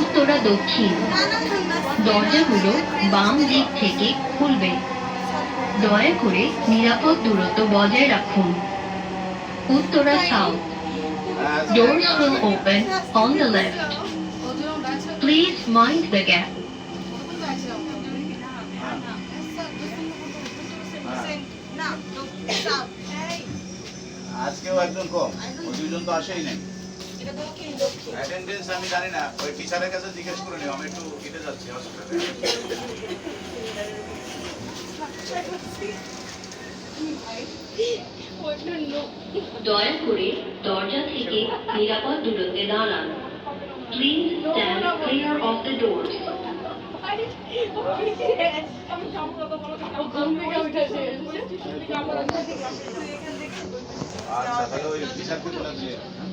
উত্তরা দক্ষিণ। দরজাগুলো বাম দিক থেকে খুলবে। দয়া করে নিরাপদ দূরত্ব বজায় রাখুন। Uttara south Doors will open on the left. Please mind the gap. আজকেও একজন কম। দুজন তো আসেই নাই। অ্যাটেন্ডেন্স আমি জানি না ওই টিচারের কাছে জিজ্ঞেস করে নিও আমি একটু কেটে যাচ্ছি হসপিটালে দয়া করে দরজা থেকে নিরাপদ দূরত্বে দাঁড়ান। Please stand clear of the doors আচ্ছা তাহলে ওই বলে দিয়ে আচ্ছা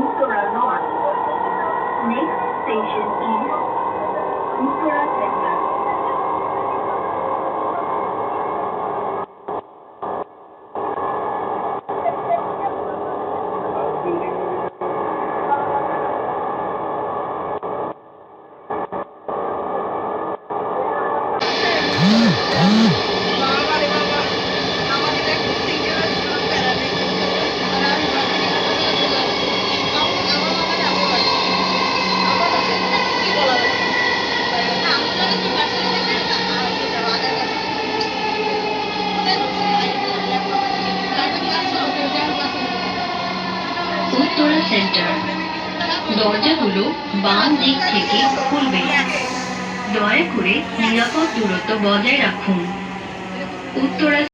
Mukura North. Next station is Mukura Center. Building centre. দরজাগুলো বাম দিক থেকে খুলবে। দয়া করে নিরাপদ দূরত্ব বজায় রাখুন। উত্তরা